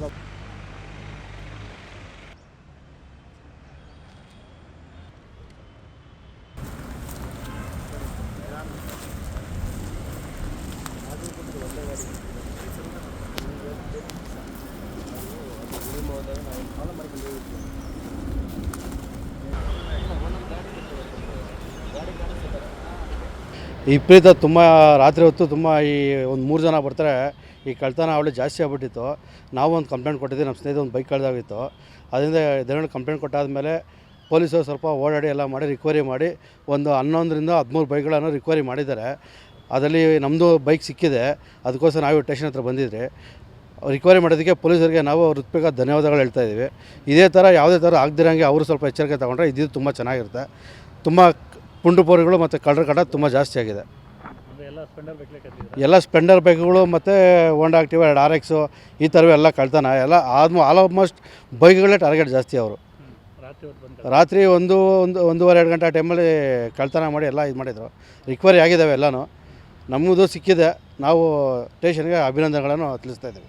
love ವಿಪರೀತ ತುಂಬ ರಾತ್ರಿ ಹೊತ್ತು ತುಂಬ ಈ ಒಂದು ಮೂರು ಜನ ಬರ್ತಾರೆ. ಈ ಕಳ್ತನ ಅವಳು ಜಾಸ್ತಿ ಆಗ್ಬಿಟ್ಟಿತ್ತು. ನಾವು ಒಂದು ಕಂಪ್ಲೇಂಟ್ ಕೊಟ್ಟಿದ್ದೆ ನಮ್ಮ ಸ್ನೇಹಿತ ಒಂದು ಬೈಕ್ ಕಳೆದಾಗಿತ್ತು. ಅದರಿಂದ ಇದರಲ್ಲಿ ಕಂಪ್ಲೇಂಟ್ ಕೊಟ್ಟಾದಮೇಲೆ ಪೊಲೀಸರು ಸ್ವಲ್ಪ ಓಡಾಡಿ ಎಲ್ಲ ಮಾಡಿ ರಿಕ್ವರಿ ಮಾಡಿ, ಒಂದು ಹನ್ನೊಂದರಿಂದ ಹದಿಮೂರು ಬೈಕ್ಗಳನ್ನು ರಿಕ್ವರಿ ಮಾಡಿದ್ದಾರೆ. ಅದರಲ್ಲಿ ನಮ್ಮದು ಬೈಕ್ ಸಿಕ್ಕಿದೆ. ಅದಕ್ಕೋಸ್ಕರ ನಾವು ಟೇಷನ್ ಹತ್ರ ಬಂದಿದ್ರಿ ರಿಕ್ವರಿ ಮಾಡೋದಕ್ಕೆ ಪೊಲೀಸರಿಗೆ ನಾವು ಋತ್ಪಿಕ ಧನ್ಯವಾದಗಳು ಹೇಳ್ತಾ ಇದ್ದೀವಿ. ಇದೇ ಥರ ಯಾವುದೇ ಥರ ಆಗದಿರೋಂಗೆ ಅವರು ಸ್ವಲ್ಪ ಎಚ್ಚರಿಕೆ ತಗೊಂಡ್ರೆ ಇದು ತುಂಬ ಚೆನ್ನಾಗಿರುತ್ತೆ. ತುಂಬ ಪುಂಡುಪೋರಿಗಳು ಮತ್ತು ಕಳ್ಳರ ಕಟ ತುಂಬ ಜಾಸ್ತಿ ಆಗಿದೆ. ಎಲ್ಲ ಸ್ಪೆಂಡರ್ ಬೈಕ್ಗಳು ಮತ್ತು ಒಂಡ್ ಆಕ್ಟಿವ್ ಎರಡು ಆರ್ ಎಕ್ಸು ಈ ಥರವೇ ಎಲ್ಲ ಕಳ್ತಾನ. ಎಲ್ಲ ಆದ ಆಲ್ಮೋಸ್ಟ್ ಬೈಕ್ಗಳೇ ಟಾರ್ಗೆಟ್ ಜಾಸ್ತಿ ಅವರು. ರಾತ್ರಿ ಒಂದು ಒಂದು ಒಂದೂವರೆ ಎರಡು ಗಂಟೆ ಟೈಮಲ್ಲಿ ಕಳ್ತನ ಮಾಡಿ ಎಲ್ಲ ಇದು ಮಾಡಿದರು. ರಿಕ್ವರಿ ಆಗಿದ್ದಾವೆ ಎಲ್ಲನೂ. ನಮ್ಮದು ಸಿಕ್ಕಿದೆ. ನಾವು ಸ್ಟೇಷನ್ಗೆ ಅಭಿನಂದನೆಗಳನ್ನು ತಿಳಿಸ್ತಾ ಇದ್ದೀವಿ.